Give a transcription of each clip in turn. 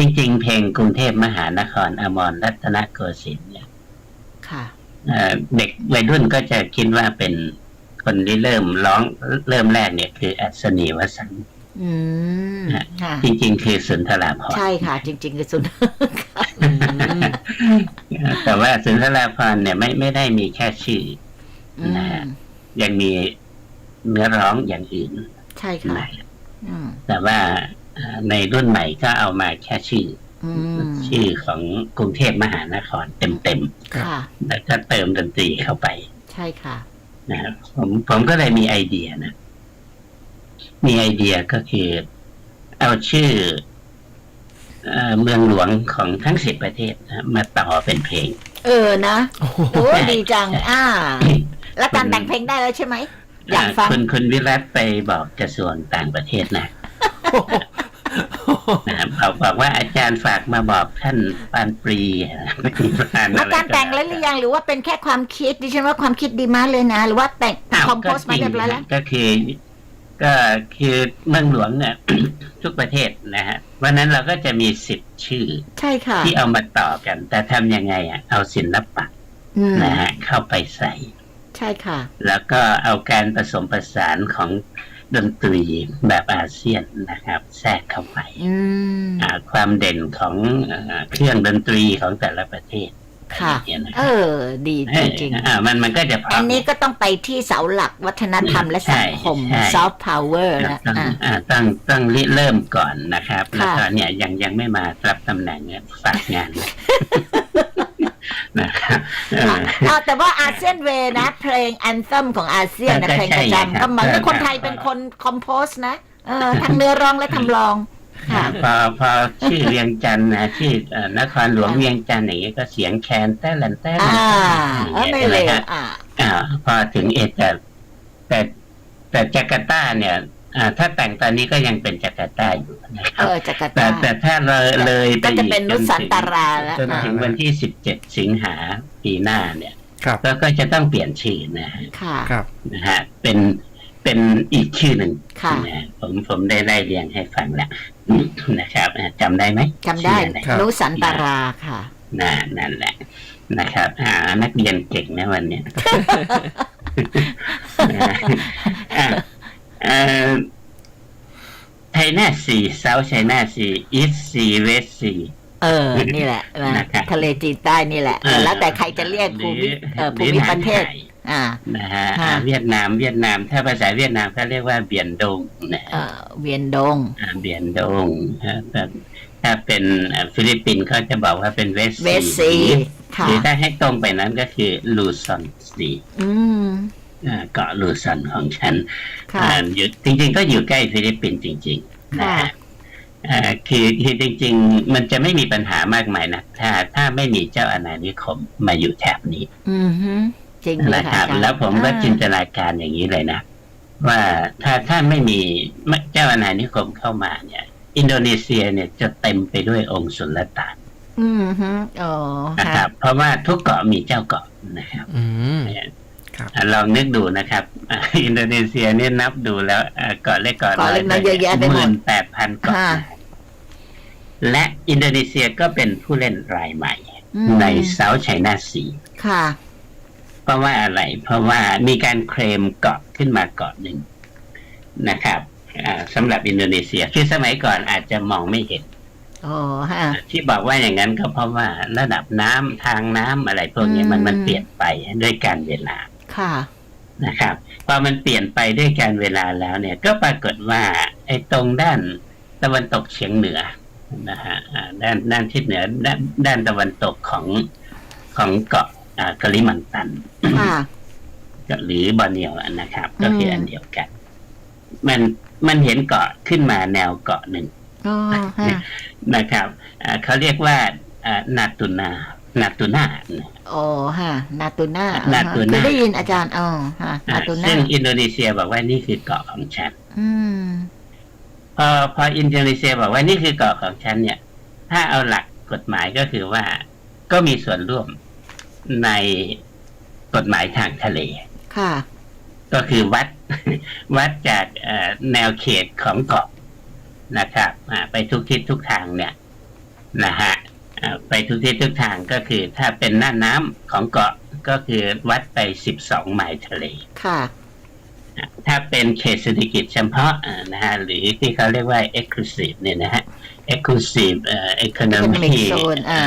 จริง ๆ เพลงกรุงเทพมหานครอมรรัตนโกสินทร์เนี่ยค่ะเอ่อเด็กวัยรุ่นก็จะคิดว่าเป็นคนที่เริ่มร้องเริ่มแรกเนี่ยคืออัศนีวสันต์อืมค่ะ จริง ๆ คือสุนทราภรณ์ใช่ค่ะจริงๆคือสุนแต่ว่าสุนทราภรณ์เนี่ยไม่ไม่ได้มีแค่ชื่ออืนะมฮะยังมีเนื้อร้องอย่างอื่น ใช่ค่ะนะอืมแต่ว่าเอ่อ ในรุ่นใหม่ก็เอามาแค่ชื่ออืมชื่อของกรุงเทพมหานครเต็มค่ะๆแล้วก็เติมดนตรีเข้าไป ใช่ค่ะนะครับผมผมก็เลยมีไอเดียนะ มีไอเดียก็คือ เอาชื่อเอ่อเมืองหลวงของทั้งสิบประเทศนะมาต่อเป็นเพลง เออนะโอ้โหโอ้ดีจัง อ่า แล้วการแต่งเพลงได้แล้วใช่ไหมอยากฟังคุณคุณวิรัตไปบอกกระทรวงต่างประเทศนะนะครั บบอกบอกว่าอาจารย์ฝากมาบอกท่านปานปรีปานแล้วอะไรการแต่งแล้วหรือยังหรือว่าเป็นแค่ความคิดดิฉันว่าความคิดดีมากเลยนะ หรือว่าแต่งอ้าวคอมโพสมาเรียบร้อยแล้วก็คือก็คือเมืองหลวงเนี่ยทุกประเทศนะฮะวันนั้นเราก็จะมีสิบชื่อ ใช่ค่ะ ที่เอามาต่อกัน แต่ทำยังไงอะ เอาศิลปะอืมนะฮะเข้าไปใส่ ใช่ค่ะ แล้วก็เอาการผสมผสานของ ดนตรีแบบอาเซียนนะครับแทรกเข้าไปอืมอ่าความเด่นของเอ่อเครื่องดนตรีของแต่ละประเทศค่ะเนี่ยนะคเอรับอดีจริงอ่ามันมันก็จะพๆอันนี้ก็ต้องไปที่เสาหลักวัฒนธรรมและสังคมใช่ซอฟต์พาวเวอร์นะต้องอะอ่าต้องต้องริเริ่มก่อนนะครับค่ะแล้วก็เนี่ยยังยังไม่มารับตำแหน่งเนี่ยฝากงาน นะครับเอออ่าแต่ว่าอาเซียนเวนะ เพลงแอนซัมของอาเซียนนะก็เพลงใช่ประไงครับจำก็เหมือนกับคนไทยครับเป็นคนคอมโพสนะเออทั้งเนื้อร้องและทำลองค่ะพอพอชื่อเวียงจันทร์นะชื่อเอ่อนครหลวงเวียงจันทร์อย่างเงี้ยก็เสียงแคนแต้ลันแต้ลัอ่านเออไม่เลวนะฮะอ่าอ่าพอถึงเอแต่แต่แต่จาการ์ตาเนี่ย อ่าถ้าแต่งตอนนี้ก็ยังเป็นจาการ์ตาอยู่นะคเอรับอจาการ์แต่ตาแต่ถ้าเลยเลยไปก็จะอีกเป็นนุสันตาราแล้วจนอ่าถึงวันที่สิบเจ็ดสิงหาปีหน้าเนี่ยครับก็ก็จะต้องเปลี่ยนชื่อนะฮะค่ะ ครับ นะฮะเป็นเป็นอีกชื่อหนึ่งค่ะ นะฮะผมผมได้ไล่เรียงให้ฟังแล้วนะครับอ่าจำได้ไหมจำได้ชื่ออะไรครับ นุสันตาราค่ะ น่านั่นแหละนะครับอ่านักเรียนเก่งนะวันเนี้ย อ่าอ่าไทยนาซีเซาไชน่าซีอีสซีเวสซีเออ นี่แหละนะนะครับทะเลจีนใต้นี่แหละเออแล้วแต่ใครจะเรียกภูมิเอ่อภูมิประเทศ อ่า นะฮะค่ะอ่า เวียดนามเวียดนาม ถ้าภาษาเวียดนามเขาเรียกว่าเบียนดงนะเอ่อเวียนดง อ่าเบียนดงฮะแต่ถ้าเป็นอ่าฟิลิปปินส์เขาจะบอกว่าเป็นเวสเวสซีหค่ะรือถ้าให้ตรงไปนั้นก็คือลูซอนซี อืมอ่า เกาะลูซอนของฉันค่ะอ่าอยู่จริง ๆ ก็อยู่ใกล้ฟิลิปปินส์จริงๆนะค่ะฮะอ่าคือคือจริง ๆ มันจะไม่มีปัญหามากมายนะถ้า ถ้าไม่มีเจ้าอาณานิคมมาอยู่แถบนี้ อืมฮึจริงเลยนะคค่ะรับอาจารย์แล้วผมก็อ่าจินตนาการอย่างนี้เลยนะ ว่าถ้าถ้าไม่มีเจ้าอาณานิคมเข้ามาเนี่ย อินโดนีเซียเนี่ยจะเต็มไปด้วยองค์สุลต่านอืมฮึอ๋อนะคค่ะรับ เพราะว่าทุกเกาะมีเจ้าเกาะนะครับ อืมเนี่ยครับอะลองนึกดูนะครับอะอินโดนีเซียเนี่ยนับดูแล้วอะเกาะเล็กเกาะเกาะเล็กน้อยเยอะแยะไปหมดมื่นแปดพันเกาะค่ะและอินโดนีเซียก็เป็นผู้เล่นรายใหม่อืมในเซาท์ไชน่าซีค่ะเพราะว่าอะไร เพราะว่ามีการเคลมเกาะขึ้นมาเกาะหนึ่งนะครับอ่าสำหรับอินโดนีเซียคือสมัยก่อนอาจจะมองไม่เห็นอ๋อฮะที่บอกว่าอย่างนั้นก็เพราะว่าระดับน้ำทางน้ำอะไรพวกนี้มันอืมมันเปลี่ยนไปด้วยการเวลา ค่ะนะครับพอมันเปลี่ยนไปด้วยการเวลาแล้วเนี่ย ก็ปรากฏว่าไอ้ตรงด้านตะวันตกเฉียงเหนือนะฮะอ่าด้านด้านทิศเหนือด้านด้านตะวันตกของของเกาะอ่ากะลิมันตันค่ะหรือบอร์เนียวนะครับ ก็คือมอันเดียวกัน มันมันเห็นเกาะขึ้นมาแนวเกาะหนึ่งอ๋อฮะนะครับอ่าเขาเรียกว่าอ่านาตุนา นาตุนาโอ้ฮะนาตูน่านาตูน่าเคยได้ยินอาจารย์อ๋อฮะอ่านาตูน่าซึ่งอินโดนีเซียบอกว่านี่คือเกาะของฉันอืมพอพออินโดนีเซียบอกว่านี่คือเกาะของฉันเนี่ย ถ้าเอาหลักกฎหมายก็คือว่า ก็มีส่วนร่วมในกฎหมายทางทะเล ค่ะ ก็คือวัด วัดจากเอ่อแนวเขตของเกาะนะครับอ่าไปทุกทิศทุกทางเนี่ยนะฮะอ่า ไปทุกที่ทุกทางก็คือถ้าเป็นหน้าน้ำของเกาะก็คือวัดไป12ไมล์ทะเล ค่ะ ถ้าเป็นเขตเศรษฐกิจเฉพาะอ่านะฮะหรือที่เขาเรียกว่า exclusive เนี่ยนะฮะ exclusive เอ่อ economic economy zone อ่า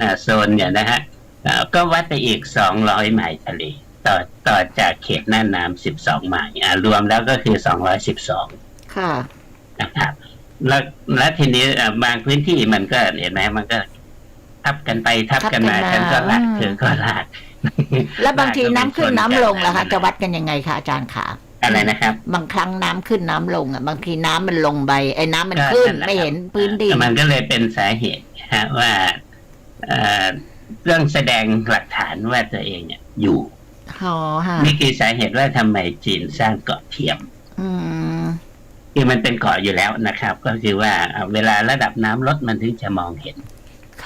อ่าโซนเนี่ยนะฮะอ่าก็วัดไปอีก200ไมล์ทะเล ต่อต่อจากเขตหน้าน้ำ12ไมล์อ่ารวมแล้วก็คือ212ค่ะนะครับแล้วแล้วทีนี้อ่าบางพื้นที่มันก็เห็นไหมมันก็ ทับกันไปทับกันมาทับกันมาฉันก็ลากอืม เธอก็ลากแล้วบางทีน้ำขึ้นน้ำลงล่ะคะนจะวัดกันยังไงคะอาจารย์ขาอะไรนะครับบางครั้งน้ำขึ้นน้ำลงอะบางทีน้ำมันลงไปไอ้น้ำมันก็ขึ้นแหละไม่เห็นครับพื้นดิน มันก็เลยเป็นสาเหตุฮะว่าเอ่อเรื่องแสดงหลักฐานว่าตัวเองเนี่ยอยู่อ๋อฮะนี่คือสาเหตุว่าทำไมจีนสร้างเกาะเทียม อืม คือมันเป็นเกาะอยู่แล้วนะครับ ก็คือว่าอ่าเวลาระดับน้ำลดมันถึงจะมองเห็น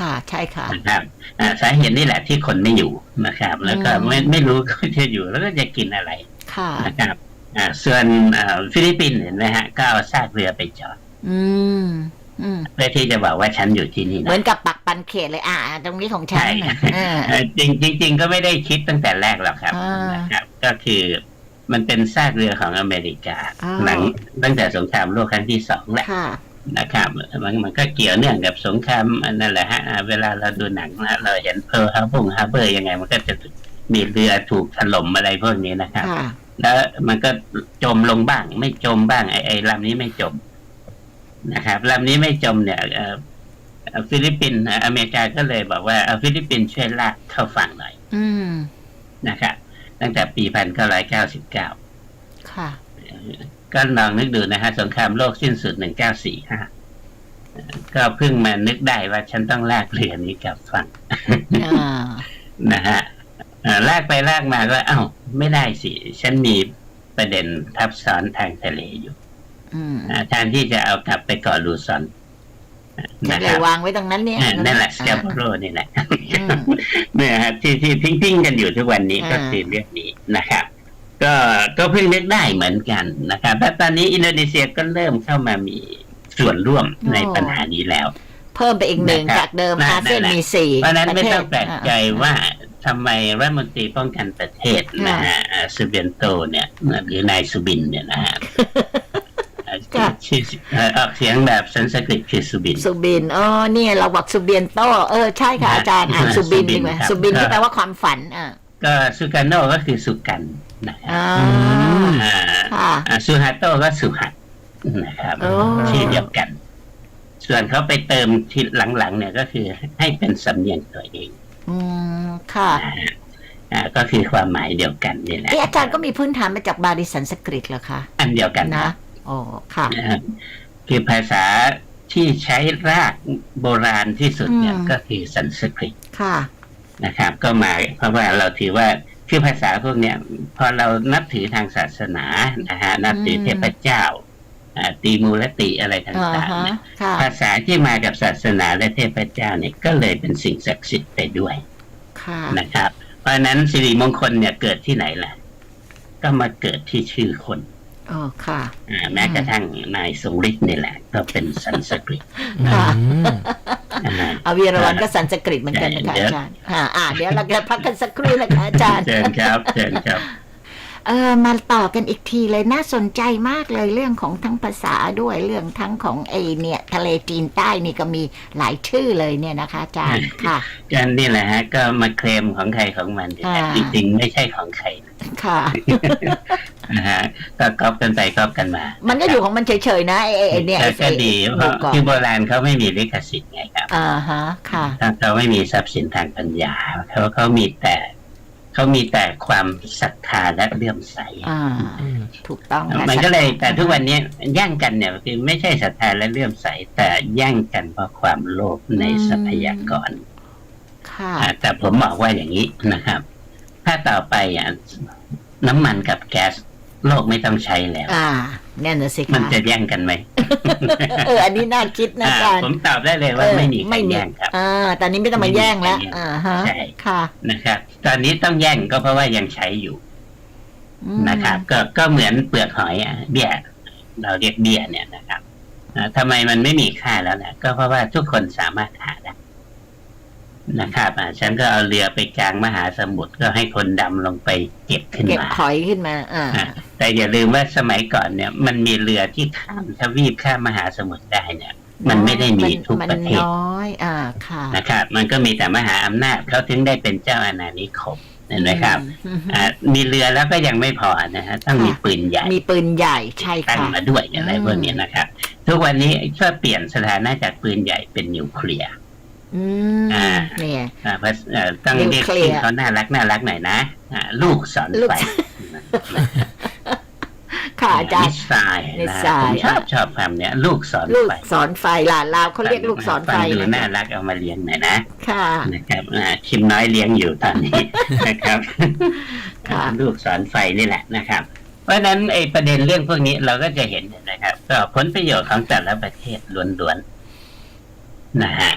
ค่ะใช่ค่ะนะครับอ่าสาเหตุนี่แหละที่คนไม่อยู่นะครับ แล้วก็อืมไม่ไม่รู้ก็จะอยู่แล้วก็จะกินอะไรค่ะนะครับอ่าส่วนอ่าฟิลิปปินส์เห็นไหมฮะก็เอาซากเรือไปจอดอืมอืมเพื่อที่จะบอกว่าฉันอยู่ที่นี่เหนะมือนกับปักปันเขตเลยอ่า ตรงนี้ของฉันใช่น่ะเออเอ่อจริงจริง ๆ ก็ไม่ได้คิดตั้งแต่แรกหรอกครับอ่านนะครับ ก็คือมันเป็นซากเรือของอเมริกาอ้าวหลังตั้งแต่สงครามโลกครั้งที่สองแหละค่ะ นะครับมันมันก็เกี่ยวเนื่องกับสงครามอันนั่นแหละฮะอ่าเวลาเราดูหนังนะเราเห็นเพร์ลฮาร์บงฮาร์เบอร์ยังไง มันก็จะมีเรือถูกถล่มอะไรพวกนี้นะครับค่ะแล้วมันก็จมลงบ้าง ไม่จมบ้าง ไอ้ไอ้ลำนี้ไม่จมนะครับลำนี้ไม่จมเนี่ยเอ่อเอ่อฟิลิปปินส์เอ่ออเมริกาก็เลยบอกว่าเอาฟิลิปปินส์ช่วยลากเข้าฝั่งหน่อยอืมนะครับตั้งแต่ปีพันเก้าร้อยเก้าสิบเก้าค่ะ ก็ลองนึกดูนะฮะสงครามโลกสิ้นสุดหนึ่งเก้าสี่ห้าก็เพิ่งมานึกได้ว่าฉันต้องลากเรือนี้กลับฝั่งอ่านะฮะเอ่อลากไปลากมาก็ เอ้า ไม่ได้สิ ฉันมีประเด็นทับซ้อนทางทะเลอยู่อืมอ่าแทนที่จะเอากลับไปเกาะลูซอนจะนะเลครัยบวางไว้ตรงนั้นเนี่ยอ่านั่นแหละสอ่าแกปโรนี่แหละอืมเนี่ยฮะที่ที่ทิ้งๆกันอยู่ทุกวันนี้อ่าก็คือเรื่องนี้นะครับ ก็ก็เพิ่งนึกได้เหมือนกันนะครับและตอนนี้อินโดนีเซียก็เริ่มเข้ามามีส่วนร่วมในปัญหานี้แล้ว เพิ่มไปอีกหนึ่งนะครับจากเดิมนั่นอาเซียนนั่นแหละมีสี่เพราะฉะนั้นไม่ประเทศต้องแปลกใจอ่ว่าทำไมรัฐมนตรีป้องกันประเทศนะฮะอ่าซูเบียนโตเนี่ยหรือนายสุบินเนี่ยนะฮะอ่าชื่อเอ่อออกเสียงแบบสันสกฤตคือสุบิน สุบินอ๋อเนี่ยเราบอกสุเบียนโตเออใช่ค่ะนะอาจารย์อ่านนะสุบินสุบินดีไหมครับสุบินที่ก็แปลว่าความฝันอะก็สุการโนก็คือสุกัน นะครับอ่าอ่าค่ะ อ่าสุฮัตโตก็สุหัตนะครับโอ้ ชื่อเดียวกัน ส่วนเขาไปเติมที่หลังๆ เนี่ยก็คือให้เป็นสำเนียงตัวเองอืมค่ะนะฮะอ่าก็คือความหมายเดียวกันนี่แหละเอะอาจารย์ก็มีพื้นฐานมาจากบาลีสันสกฤตเหรอคะอันเดียวกันนะโอ้ค่ะ นะฮะคือภาษาที่ใช้รากโบราณที่สุดเนี่ยอืม ก็คือสันสกฤต ค่ะ นะครับก็มาเพราะว่าเราถือว่า คือภาษาพวกเนี้ยพอเรานับถือทางศาสนานะฮะนับถือเทพเจ้าอ่าตีมูลติอะไรตอ่า่างๆฮะเนี่ยค่ะภาษาที่มากับศาสนาและเทพเจ้าเนี่ยก็เลยเป็นสิ่งศักดิ์สิทธิ์ไปด้วยค่ะนะครับ เพราะฉะนั้นสิริมงคลเนี่ยเกิดที่ไหนล่ะ ก็มาเกิดที่ชื่อคนโอ้ค่ะอ่าแม้กระทั่งนายทรงฤทธิ์นี่แหละ ก็เป็นสันสกฤตค่ะอ่า เอาวีรวันก็สันสกฤตเหมือนกันนะคะเดี๋ยวอาจารย์อ่าอ่าเดี๋ยวเราจะพักกันสักครู่นะคะอาจารย์เชิญครับเชิญครับ เออมาต่อกันอีกทีเลยน่าสนใจมากเลยเรื่องของทั้งภาษาด้วยเรื่องทั้งของไอเนี่ยทะเลจีนใต้นี่ก็มีหลายชื่อเลยเนี่ยนะคะอาจารย์ค่ะก็นี่แหละฮะก็มาเคลมของใครของมันนี่แหละอ่าจริงๆไม่ใช่ของใครค่ะนะฮะก็ก๊อปกันไปก๊อปกันมา มัมันก็อยู่ของมันเฉยๆนะไอ้ไอ้ไอ้เนี่ยก็ไอ้ก็ดีเพหมู่ราะเกาะคือโบราณเขาไม่มีลิขสิทธิ์ไงครับอ่าฮะค่ะถ้าเขาไม่มีทรัพย์สินทางปัญญาเขาเขามีแต่ เขามีแต่ความศรัทธาและเลื่อมใสอ่า ถูกต้องค่ะมันก็เลยแต่ทุกวันนี้แย่งกันเนี่ยคือไม่ใช่ศรัทธาและเลื่อมใส แต่แย่งกันเพราะความโลภในทรัพยากรค่ะอ่าแต่ผมบอกว่าอย่างนี้นะครับ ถ้าต่อไปอะน้ำมันกับแก๊ส โลกไม่ต้องใช้แล้ว อ่าแน่นอนสิมันคะจะแย่งกันไหม เออ อันนี้น่าคิดนะอาจารย์ผมตอบได้เลยว่าไม่มีใครไม่มีแย่งครับอ่าตอนนี้ไม่ต้องมาแย่งแล้วไม่มีใครแย่งอ่าฮะใช่ค่ะนะครับ ตอนนี้ต้องแย่งก็เพราะว่ายังใช้อยู่อืมนะครับ ก็ก็เหมือนเปลือกหอยอะเบี้ยเราเรียกเบี้ยเนี่ยนะครับอ่าทำไมมันไม่มีค่าแล้วล่ะก็เพราะว่าทุกคนสามารถหาได้ นะครับอ่าฉันก็เอาเรือไปกลางมหาสมุทรก็ให้คนดำลงไปเก็บขึ้นเก็บมา หอยขึ้นมา อ่า อ่าแต่อย่าลืมว่าสมัยก่อนเนี่ยมันมีเรือที่ข้ามทวีปข้ามมหาสมุทรได้เนี่ย มันไม่ได้มีทุกมันประเทศน้อย อ่า ค่ะนะครับ มันก็มีแต่มหาอำนาจเขาถึงได้เป็นเจ้าอาณานิคมเห็นไหมครับอืมอ่ามีเรือแล้วก็ยังไม่พอนะฮะต้องมีปืนใหญ่ มีปืนใหญ่ใช่ตั้งค่ะ มาด้วยอะไรอืม พวกนี้นะครับ ทุกวันนี้ก็เปลี่ยนสถานะจากปืนใหญ่เป็นนิวเคลียร์ อืมอ่า เนี่ย อ่าเพราะเอ่อต้องนิวเรียกเคลียร์ ชื่อเขาน่ารักน่ารักหน่อยนะอ่าลูกสอนลูกไฟค่ะอาจารนิย์สไซน์นินะสไซน์ผมชอบชอบคำเนี้ย ลูกสอนลูกไฟสอนไฟหลานลาวเขาเรียกลูกสอนไฟฟังดูนะน่ารักเอามาเลี้ยงหน่อยนะ ค่ะ นะครับอ่าคิมน้อยเลี้ยงอยู่ตอนนี้ นะครับค่ะ ลูกสอนไฟนี่แหละนะครับ เพราะฉะนั้นไอ้ประเด็นเรื่องพวกนี้เราก็จะเห็นนะครับ ก็ผลประโยชน์ของแต่ละประเทศล้วนๆนะฮะ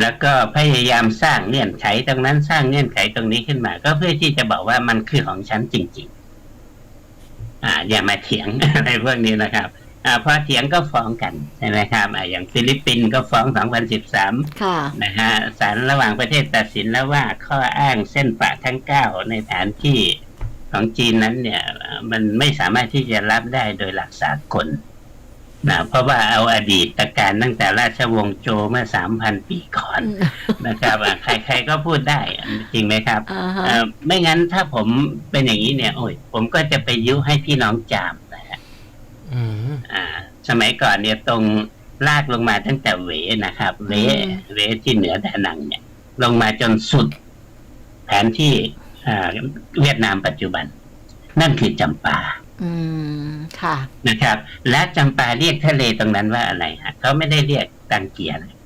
แล้วก็พยายามสร้างเงื่อนไขตรงนั้นสร้างเงื่อนไขตรงนี้ขึ้นมา ก็เพื่อที่จะบอกว่ามันคือของฉันจริง ๆ อ่า อย่ามาเถียงอะไรพวกนี้นะครับ อ่าพอเถียงก็ฟ้องกันใช่ไหมครับอ่าอย่างฟิลิปปินส์ก็ฟ้อง2013ค่ะนะฮะศาลระหว่างประเทศตัดสินแล้วว่าข้ออ้างเส้นปะทั้งเก้าในแผนที่ของจีนนั้นเนี่ยเอ่อมันไม่สามารถที่จะรับได้โดยหลักสากล นะเพราะว่าเอาอดีตการตั้งแต่ราชวงศ์โจวเมื่อสามพันปีก่อนนะครับอะใครๆก็พูดได้จริงไหมครับอ่าฮะเอ่อไม่งั้นถ้าผมเป็นอย่างนี้เนี่ย โอ้ยผมก็จะไปยุให้พี่น้องจามนะฮะอืมอ่าสมัยก่อนเนี่ยตรงลากลงมาตั้งแต่เหวนะครับเหวอืมเหวที่เหนือดานังเนี่ย ลงมาจนสุด แผนที่อ่าเวียดนามปัจจุบัน นั่นคือจำปา อืมค่ะ นะครับ และจำปาเรียกทะเลตรงนั้นว่าอะไรฮะเขาไม่ได้เรียกตังเกียร์นะ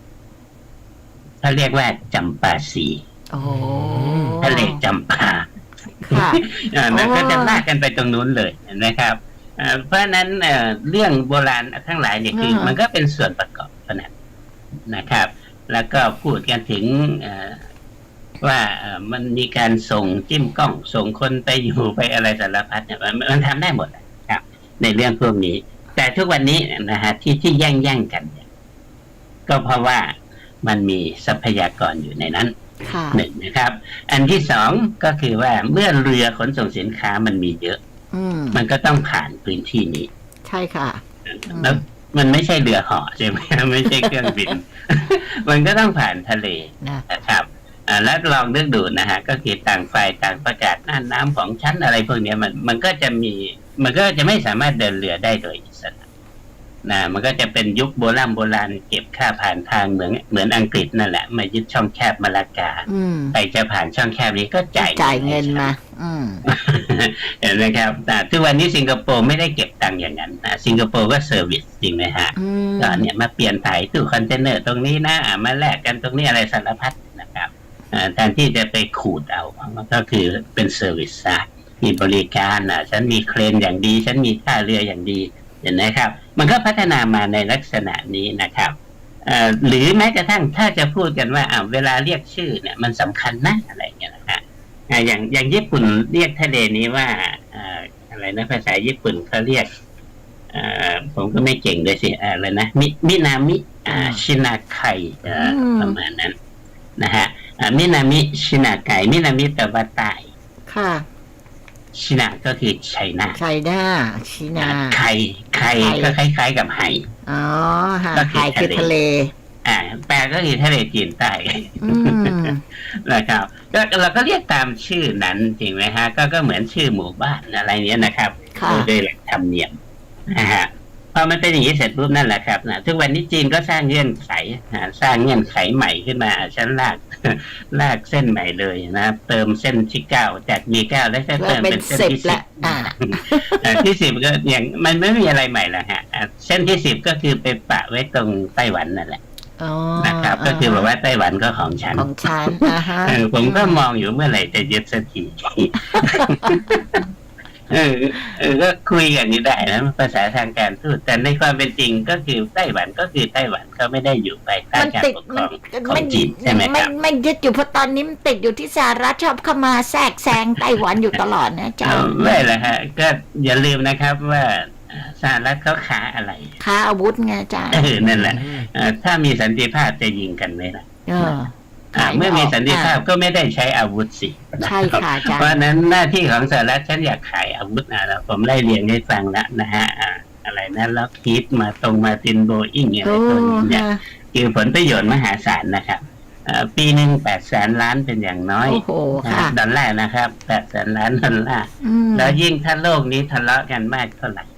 เขาเรียกว่าจำปาสีโอ้ทะเลจำปาค่ะอ่าแล้วก็อ๋อจะลากกันไปตรงนู้นเลยเห็นไหมครับอ่าเพราะฉะนั้นเอ่อเรื่องโบราณทั้งหลายเนี่ยคือ มันก็เป็นส่วนประกอบเท่านั้นนะครับ แล้วก็พูดกันถึงเอ่อ ว่าเอ่อมันมีการส่งจิ้มกล้อง ส่งคนไปอยู่ไปอะไรสารพัดเนี่ยมันมันทำได้หมดนะครับ ในเรื่องพวกนี้ แต่ทุกวันนี้นะฮะที่ที่แย่งแย่งๆกันเนี่ยก็เพราะว่ามันมีทรัพยากรอยู่ในนั้นค่ะหนึ่งนะครับ อันที่สองก็คือว่าเมื่อเรือขนส่งสินค้ามันมีเยอะอืมมันก็ต้องผ่านพื้นที่นี้ ใช่ค่ะมแล้วมันไม่ใช่เรือเหาะใช่ไหมไม่ใช่เครื่องบิน มันก็ต้องผ่านทะเลนะนะครับอ่า แล้วลองนึกดูนะฮะ ก็คือต่างฝ่ายต่างประกาศน่านน้ำของชั้นอะไรพวกเนี้ยมันมันก็จะมี มันก็จะไม่สามารถเดินเรือได้โดยอิสระนะมันก็จะเป็นยุคโบราณโบราณเก็บค่าผ่านทางเหมือนเหมือนอังกฤษนั่นแหละมายึดช่องแคบมาลากาอืมไปจะผ่านช่องแคบนี้ก็จ่ายจ่ายเงินมาอืมเห็นไหมครับแต่ทุกวันนี้สิงคโปร์ไม่ได้เก็บตังค์อย่างนั้นนะสิงคโปร์ก็เซอร์วิสจริงไหมฮะอืมก็เนี่ยมาเปลี่ยนถ่ายตู้คอนเทนเนอร์ตรงนี้นะอะมาแลกกันตรงนี้อะไรสารพัดนะครับอ่า แทนที่จะไปขูดเอามันก็คือเป็นเซอร์วิสซะมีบริการอะ ฉันมีเครนอย่างดี ฉันมีท่าเรืออย่างดีเห็นไหมครับ มันก็พัฒนามาในลักษณะนี้นะครับเอ่อหรือแม้กระทั่งถ้าจะพูดกันว่าอ่าเวลาเรียกชื่อเนี่ยมันสำคัญนะอะไรอย่างเงี้ยนะฮะอ่าอย่างอย่างญี่ปุ่นเรียกทะเลนี้ว่าอ่าอะไรนะภาษาญี่ปุ่นเขาเรียกอ่าผมก็ไม่เก่งด้วยสิอ่าอะไรนะมิมินามิอ่าอ่าชินาไคอ่าอืมประมาณนั้นนะฮะอ่า มินามิชินาไคมินามิแปลว่าใต้ค่ะชินาก็คือไชน่าไชน่าชินาไข่ไข่ไข่ก็คล้าย ๆ กับไหอ๋อฮะก็คือไข่คือทะทะเลเล อ่า แปลก็คือทะเลจีนใต้อืมนะครับก็เราก็เรียกตามชื่อนั้นจริงไหมฮะ ก็ก็เหมือนชื่อหมู่บ้านอะไรเนี้ยนะครับค่ะโดยหลักธรรมเนียมนะฮะ พอมันเป็นอย่างนี้เสร็จปุ๊บนั่นแหละครับนะทุกวันนี้จีนก็สร้างเงื่อนไขอ่าสร้างเงื่อนไขใหม่ขึ้นมา ชั้นลากลากเส้นใหม่เลยนะเติมเส้นที่เก้าจากมีเก้าแล้วก็แล้วเติมเป็นเป็นเส้นสิบที่สิละบอ่าอ่าที่สิบก็อย่างมันไม่มีอะไรใหม่แล้วฮะอ่าเส้นที่สิบก็คือไปปะไว้ตรงไต้หวันนั่นแหละอ๋อนะครับก็คือแบบว่าไต้หวันก็ของฉันของฉันอ่าฮะเออผมก็มองอยู่เมื่อไหร่จะยึดสักที เออเออก็คุยกันนี้ได้นะภาษาทางการทูตแต่ในความเป็นจริงก็คือไต้หวันก็คือไต้หวันเขาไม่ได้อยู่ภายใต้มันการติดปกครมัอนงของมันจีนใช่ไหมครับนมันยึดอยู่เพราะตอนนี้มันติดอยู่ที่สหรัฐชอบเข้ามาแทรกแซงไต้หวันอยู่ตลอดนะอาจารเอาย์ไม่ละฮะ ก็อย่าลืมนะครับว่าอ่าสหรัฐเขาค้าอะไรค้าอาวุธไงอาจารย์เออนั่นแหละเอ่อถ้ามีสันติภาพจะยิงกันไหมล่ะ เอออ่าขายไม่เมื่อมีออกสันติภาพอ่าก็ไม่ได้ใช้อาวุธสิใช่ค่ะอาจารย์เพราะฉะนั้นหน้าที่ของสหรัฐฉันอยากขายอาวุธนะแล้วผมไล่เรียงให้ฟังแล้วนะฮะอ่าอะไรนะล็อกฮีดมาตรงมาตินโบอิงอะไรโอ้ตัวนี้เนี่ยฮะคือผลประโยชน์มหาศาลนะครับเอ่อปีหนึ่งแปดแสนล้านเป็นอย่างน้อยโอ้โหนะค่ะดอลลาร์นะครับแปดแสนล้านดอลลาร์อืมแล้วยิ่งถ้าโลกนี้ทะเลาะกันมากเท่าไหร่นะ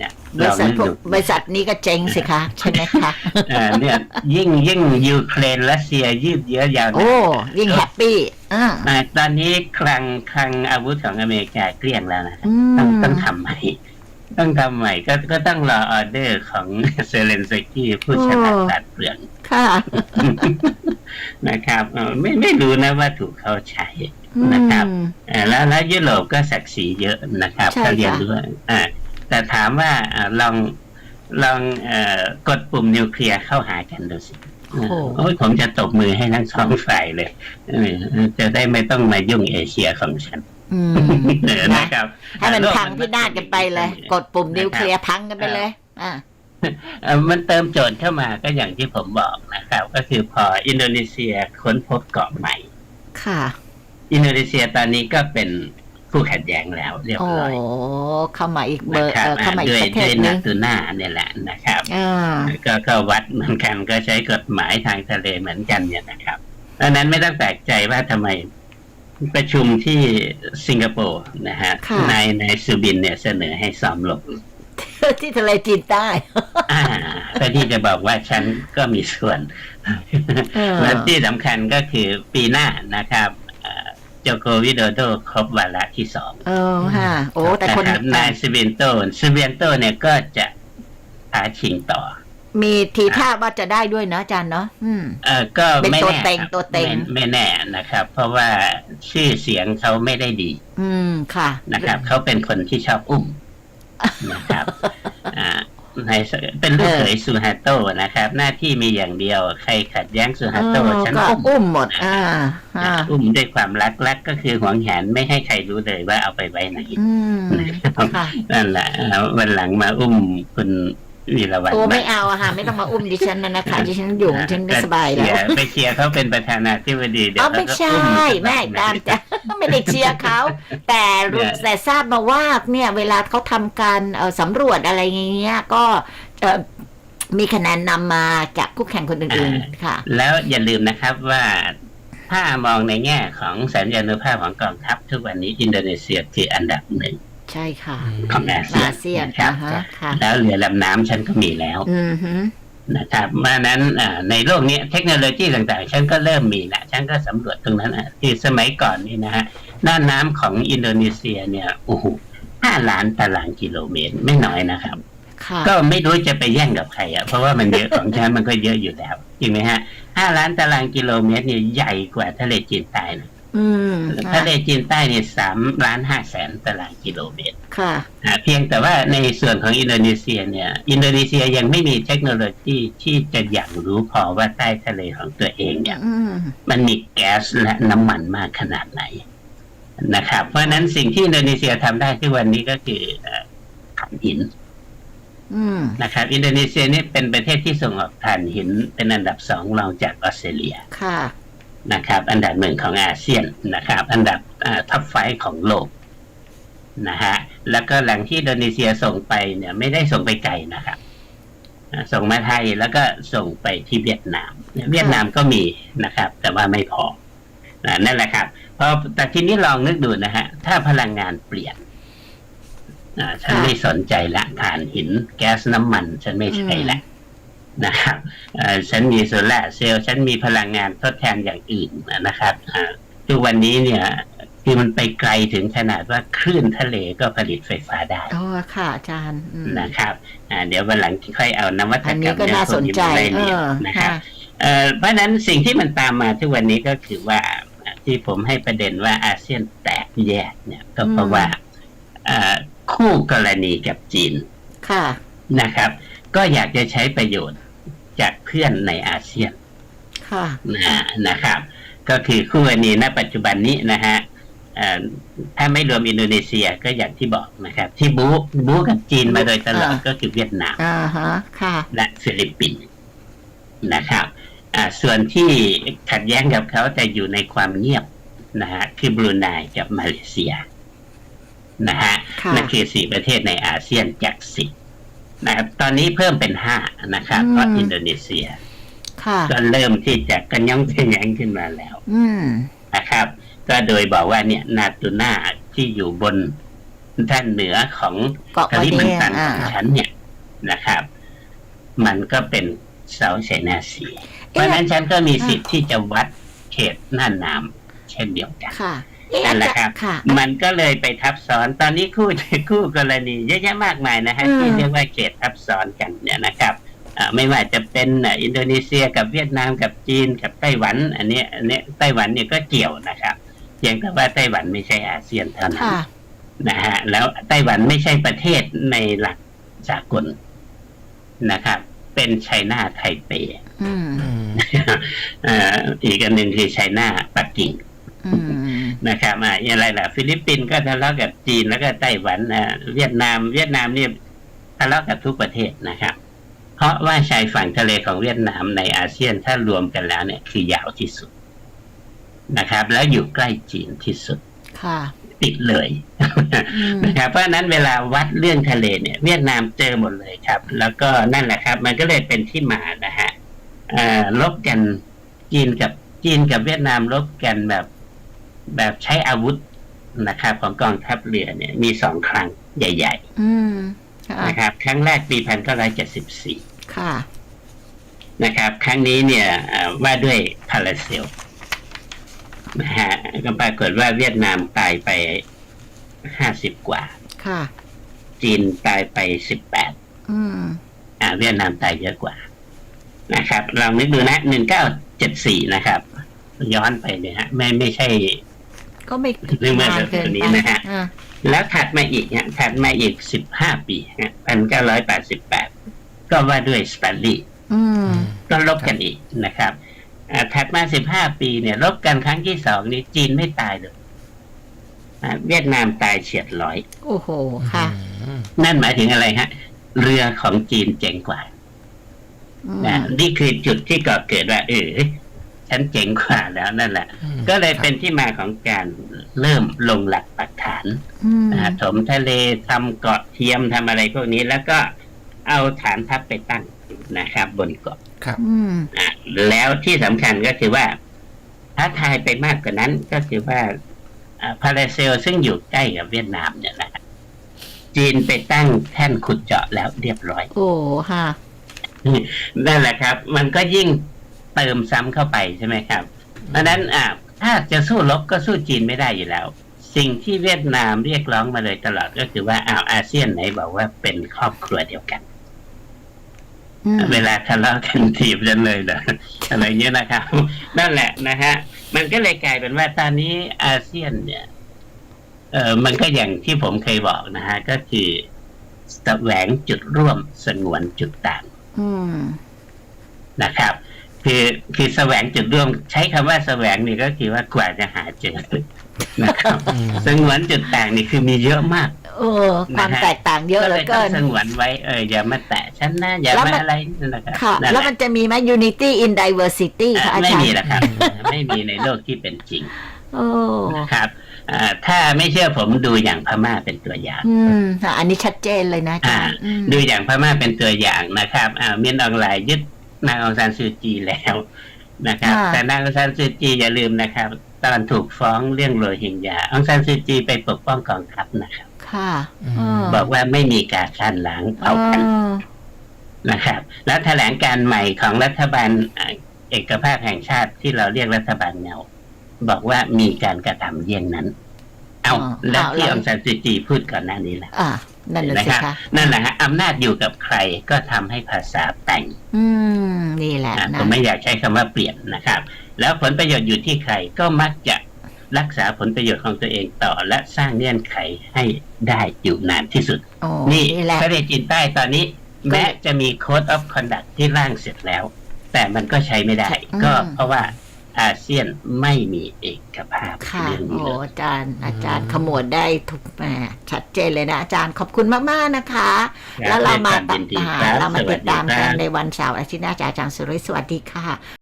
เนี่ยบริลองษัทนึกพวกดูบริษัทนี้ก็เจ๊งสิคะ ใช่ไหมคะ เอ่อเนี่ยยิ่งยิ่งยูเครนรัสเซียยืดเยื้อยาวโอ้นานยิ่งแฮปปี้อ่าอ่าตอนนี้คลังคลังอาวุธของอเมริกาเกลี้ยงแล้วนะครับอืต้องมต้องทำใหม่ ต้องทำใหม่ก็ก็ต้องรอออเดอร์ของ เซเลนสกี้ผู้ชนะตัดเปลือง ค่ะ นะครับเอ่อไม่ไม่รู้นะว่าถูกเขาใช้อืนะครับมเอ่อแล้วแล้วยุโรปก็ศักดิ์ศรีเยอะนะครับใช่เขาเรียนค่ะด้วยอ่า แต่ถามว่าอ่าลองลองเอ่อกดปุ่มนิวเคลียร์เข้าหากันดูสิโอ้โหโอ้ยผมจะตบมือให้ทั้งสองฝ่ายเลยเออจะได้ไม่ต้องมายุ่งเอเชียของฉันอืมเออนะนะครับ ให้มันโลกพังพินาศกันไปเลย กดปุ่มนิวเคลียร์พังกันไปเลย อ่าเอ่อมันเติมโจทย์เข้ามาก็อย่างที่ผมบอกนะครับ ก็คือพออินโดนีเซียค้นพบเกาะใหม่ ค่ะ อินโดนีเซียตอนนี้ก็เป็น คู่ขัดแย้งแล้วเรียบโอ้ร้อยเข้ามาอีกเบนะอร์ครัเอบอเข้ามาอีด้กวยประเทด้ศวยหนึนางตูน่าเนี่ยแหละนะครับอ่าก็ก็วัดเหมือนกันก็ใช้กฎหมายทางทะเลเหมือนกันเนี่ยนะครับดังนั้นไม่ต้องแปลกใจว่าทำไมประชุมที่สิงคโปร์นะฮะค่ะนายนายซูบินเนี่ยเสนอให้ซ้อมลบที่ทะเลจีนใต้อ่าเพื่อที่จะบอกว่าฉันก็มีส่วนเออและที่สำคัญก็คือปีหน้านะครับเอ่อ โจโกวิโดโดครบวาระที่สองเออฮะโอ้ แต่คนนะครับนายซูเบียนโตซูเบียนโตเนี่ยก็จะท้าชิงต่อ มีทีท่าว่าจะได้ด้วยเนาะอาจารย์เนาะอืมเออก็เป็นไม่ตัวแน่เต็งครับตัวเต็งไม่ไม่แน่นะครับ เพราะว่าชื่อเสียงเขาไม่ได้ดี อืมค่ะ นะครับเขาเป็นคนที่ชอบอุ้มนะครับ อ่า ในเป็นลูกเออเขยซูฮาโตนะครับ หน้าที่มีอย่างเดียว ใครขัดแย้งซูฮาโตเออฉันก็อุ้มอุ้มหมดอ่าอ่าอุ้มด้วยความรักรักก็คือหวงแหนไม่ให้ใครรู้เลยว่าเอาไปไว้ไหนอืมค่ะนั่นแหละเอาวันหลังมาอุ้มคุณ วีรวันโอ้ไม่บ้างเอาอะค่ะ ไม่ต้องมาอุ้มดิฉันนะนะคะดิฉันอยู่ฉันไม่สบายเชีแล้วร์ไปเชียร์เขาเป็นประธานาธิบดีเดี๋ยวอ๋อเขาไม่ก็ใช่อุ้กันแม่ตามจะไม่ได้เชียร์เขาแต่รู้แต่ทราบมาว่าเนี่ย เวลาเขาทำการเอ่อสำรวจอะไรอย่างเงี้ยก็เอ่อมีคะแนนนำมาจากคู่แข่งคนอื่นๆค่ะ แล้วอย่าลืมนะครับว่าถ้ามองในแง่ของสัญญานุภาพของกองทัพทุกวันนี้อินโดนีเซียคืออันดับหนึ่ง ใช่ค่ะของอาเซียอานเซียนนะครับอ่าฮะค่ะแล้วเรือลำน้ำฉันก็มีแล้วอืมฮึนะครับเพราะฉะนั้นอ่าในโลกนี้เทคโนโลยีต่างๆ ฉันก็เริ่มมีนะฉันก็สำรวจตรงนั้นนะที่สมัยก่อนนี่นะฮะหน้าน้ำของอินโดนีเซียเนี่ยโอ้โหห้าล้านตารางกิโลเมตรไม่น้อยนะครับค่ะก็ไม่รู้จะไปแย่งกับใครอะเพราะว่ามันเยอะของฉันมันก็เยอะอยู่แล้วจริงไหมฮะห้าล้านตารางกิโลเมตรเนี่ยใหญ่กว่าทะเลจีนใต้นะ อืมทะเลจีนใต้เนี่ยสามล้านห้าแสนตารางกิโลเมตร ค่ะอ่าเพียงแต่ว่าในส่วนของอินโดนีเซียเนี่ย อินโดนีเซียยังไม่มีเทคโนโลยีที่จะอย่างรู้พอว่าใต้ทะเลของตัวเองเนี่ยอืมมันมีแก๊สและน้ำมันมากขนาดไหนนะครับ เพราะฉะนั้นสิ่งที่อินโดนีเซียทำได้ที่วันนี้ก็คือเอ่อถ่านหินอืมนะครับ อินโดนีเซียนี่เป็นประเทศที่ส่งออกถ่านหินเป็นอันดับสองรองจากออสเตรเลียค่ะ นะครับอันดับหนึ่งของอาเซียนนะครับอันดับท็อปไฟของโลกนะฮะแล้วก็แหล่งที่อินโดนีเซียส่งไปเนี่ยไม่ได้ส่งไปไกลนะครับอ่าส่งมาไทยแล้วก็ส่งไปที่เวียดนาม เวียดนามก็มีนะครับ แต่ว่าไม่พอนะนั่นแหละครับพอแต่ทีนี้ลองนึกดูนะฮะถ้าพลังงานเปลี่ยนอ่าฉันค่ะไม่สนใจละถ่านหิน แก๊สน้ำมัน ฉันไม่ใช่ละ นะครับเอ่อฉันมีโซลาร์เซลล์ฉันมีพลังงานทดแทนอย่างอื่นนะครับอ่าทุกวันนี้เนี่ยคือมันไปไกลถึงขนาดว่าคลื่นทะเลก็ผลิตไฟฟ้าได้อ๋อค่ะอาจารย์อืมนะครับอ่าเดี๋ยววันหลังค่อยเอานวัตอันกรนี้รมก็น่าสนใจเรื่เอองพวกนี้อมาไล่เลี่ยงนะครับค่ะเอ่อเพราะฉะนั้นสิ่งที่มันตามมาทุกวันนี้ก็คือว่าที่ผมให้ประเด็นว่าอาเซียนแตกแยกเนี่ยก็เพราะว่าเอ่อคู่กรณีกับจีนค่ะนะครับ ก็อยากจะใช้ประโยชน์จากเพื่อนในอาเซียนค่ะนะนะครับ ก็คือคู่กรณีณปัจจุบันนี้นะฮะอ่อถ้าไม่รวมอินโดนีเซียก็อย่างที่บอกนะครับ ที่บู๊บู๊กับจีนมาโดยตลอดอ่าก็คือเวียดนามอ่าฮะค่ะและฟิลิปปินส์นะครับอ่าส่วนที่ขัดแย้งกับเขาแต่อยู่ในความเงียบนะฮะคือบรูไนกับมาเลเซียนะฮะค่ะนั่นคือสี่ประเทศในอาเซียนจากสิบ นะครับตอนนี้เพิ่มเป็นห้านะครับเพราะอืมอินโดนีเซียค่ะก็เริ่มที่จะกระย่องกระแยงขึ้นมาแล้ว อืมนะครับ ก็โดยบอกว่าเนี่ยนาตูน่าที่อยู่บนด้านเหนือของเกาะกะมาลิเดีมันยตันอ่าของฉันเนี่ยนะครับ มันก็เป็นเซาท์ไชน่าซีเพราะฉะนั้นฉันก็มีสิทธิ์ที่จะวัดเขตน่านน้ำเช่นเดียวกันค่ะเอ๊ะ นั่นแหละอาจาครับย์ค่ะมันก็เลยไปทับซ้อน ตอนนี้คู่คู่กรณีเยอะแยะมากมายนะฮะอืมที่เรียกว่าเขตทับซ้อนกันเนี่ยนะครับอ่าไม่ว่าจะเป็นอ่าอินโดนีเซียกับเวียดนามกับจีนกับไต้หวัน อันเนี้ยอันเนี้ยไต้หวันเนี่ยก็เกี่ยวนะครับเพียงแต่ว่าไต้หวันไม่ใช่อาเซียนเท่านั้นค่ะนะฮะแล้วไต้หวันไม่ใช่ประเทศในหลักสากลนะครับ เป็นไชน่าไทเปอืมอืมเอ่ออีกอันหนึ่งคือไชน่าปักกิ่งอืม นะครับอ่าอะไรล่ะ ฟิลิปปินส์ก็ทะเลาะกับจีนแล้วก็ไต้หวันอ่าเวียดนาม เวียดนามเนี่ยทะเลาะกับทุกประเทศนะครับ เพราะว่าชายฝั่งทะเลของเวียดนามในอาเซียนถ้ารวมกันแล้วเนี่ย คือยาวที่สุดนะครับ แล้วอยู่ใกล้จีนที่สุดค่ะติดเลยอืมนะครับเพราะฉะนั้นเวลาวัดเรื่องทะเลเนี่ย เวียดนามเจอหมดเลยครับ แล้วก็นั่นแหละครับ มันก็เลยเป็นที่มานะฮะเอ่อลบกันจีนกับจีนกับเวียดนามลบกันแบบ แบบใช้อาวุธนะครับ ของกองทัพเรือเนี่ย มีสองครั้งใหญ่อืมค่ะๆนะครับ ครั้งแรกปี1974ค่ะนะครับ ครั้งนี้เนี่ยเอ่อว่าด้วยพาราเซลนะฮะก็ปรากฏว่าเวียดนามตายไปห้าสิบกว่า ค่ะ จีนตายไปสิบแปดอืมอ่า เวียดนามตายเยอะกว่า นะครับลองนึกดูนะหนึ่งเก้าเจ็ดสี่นะครับ ย้อนไปเนี่ยฮะ ไม่ไม่ใช่ ก็ไม่เรื่องเมื่อนานเกินนี้ไปนะฮะอ่าแล้วถัดมาอีกเนี่ยถัดมาอีกสิบห้าปีพันเก้าร้อยแปดสิบแปดก็ว่าด้วยสแตนลีย์อืมก็ลบกันอีกนะครับอ่าถัดมาสิบห้าปีเนี่ยลบกันครั้งที่สองนี่จีนไม่ตายเลยอ่าเวียดนามตายเฉียดร้อย โอ้โหค่ะอืมนั่นหมายถึงอะไรฮะ เรือของจีนเจ๋งกว่าอืมนะนี่คือจุดที่ก่อเกิดว่าเออ ฉันเจ๋งกว่าแล้วนั่นแหละอืมก็เลยเป็นที่มาของการเริ่มลงหลักปักฐานอืมนะฮะถมทะเลทำเกาะเทียมทำอะไรพวกนี้แล้วก็เอาฐานทัพไปตั้งนะครับ บนเกาะครับอืมอะแล้วที่สำคัญก็คือว่าท้าทายไปมากกว่านั้นก็คือว่าอ่าพาราเซลซึ่งอยู่ใกล้กับเวียดนามเนี่ยนะฮะจีนไปตั้งแท่นขุดเจาะแล้วเรียบร้อย โอ้ค่ะนั่นแหละครับ มันก็ยิ่ง เติมซ้ำเข้าไปใช่ไหมครับเพราะฉะนั้นอะถ้าจะสู้รบก็สู้จีนไม่ได้อยู่แล้ว สิ่งที่เวียดนามเรียกร้องมาเลยตลอดก็คือว่าอ้าวอาเซียนไหนบอกว่าเป็นครอบครัวเดียวกันอืมเวลาทะเลาะกันทีบกันเลยเหรออะไรเงี้ยนะครับ นั่นแหละนะฮะ มันก็เลยกลายเป็นว่าตอนนี้อาเซียนเนี่ย เออมันก็อย่างที่ผมเคยบอกนะฮะ ก็คือแสวงจุดร่วมสงวนจุดต่างอืมนะครับ คือคือแสวงจุดร่วม ใช้คำว่าแสวงนี่ก็คือว่ากว่าจะหาเจอนะครับอืมสงวนจุดต่างนี่คือมีเยอะมากเออความนะฮะแตกต่างเยอะเหลือต้เกิองนสงวนไว้เอออย่ามาแตะฉันนะอย่าแล้วมามันอะไรนั่นนะครับค่ะนั่นแล้วหะมันจะมีไหม unity in diversity ค่ะอาไม่จารมีย์แล้วครับ ไม่มีในโลกที่เป็นจริง โอ้นะครับอ่าถ้าไม่เชื่อผมดูอย่างพม่าเป็นตัวอย่าง อืมอะอันนี้ชัดเจนเลยนะอาจารย์อืมดูอย่างพม่าเป็นตัวอย่างนะครับอ่าเมียนออนไลน์ยึด นางองซานซูจีแล้วนะครับ ค่ะ แต่นางองซานซูจีอย่าลืมนะครับ ตอนถูกฟ้องเรื่องโรฮิงญาองซานซูจีไปปกป้องกองทัพนะครับ ค่ะอืมเออบอกว่าไม่มีการฆ่าล้างเผ่าพันธุ์เออ นะครับ แล้วแถลงการใหม่ของรัฐบาลอ่าเอกภาพแห่งชาติที่เราเรียกรัฐบาลเงาบอกว่ามีการกระทำเยี่ยงนั้น เอาแล้วที่องซานซูจีพูดก่อนหน้านี้แหละอะ นั่นแหละนะสิครับคะนั่นแหละฮะอำนาจอยู่กับใครก็ทำให้ภาษาแต่ง อืมนี่แหละอะนะผมไม่อยากใช้คำว่าเปลี่ยนนะครับ แล้วผลประโยชน์อยู่ที่ใครก็มักจะรักษาผลประโยชน์ของตัวเองต่อและสร้างเงื่อนไขให้ได้อยู่นานที่สุดโอ้นี่นี่แหละประเทศจีนใต้ตอนนี้ แม้จะมี Code of Conduct ที่ร่างเสร็จแล้ว แต่มันก็ใช้ไม่ได้ ก็เพราะว่า อาเซียนไม่มีเอกภาพค่ะเรื่องโอ้นี้เลยอาจารย์ อาจารย์ขมวดได้ทุกแหมชัดเจนเลยนะอาจารย์ขอบคุณมาก ๆ นะคะครับแล้วเรามาด้วยควยินดีอ่าครับเรามาสวัติสดดีตามคกันรับในวันเสาร์อาทิตย์หน้าจากอาจารย์สุริยสวัสดีค่ะ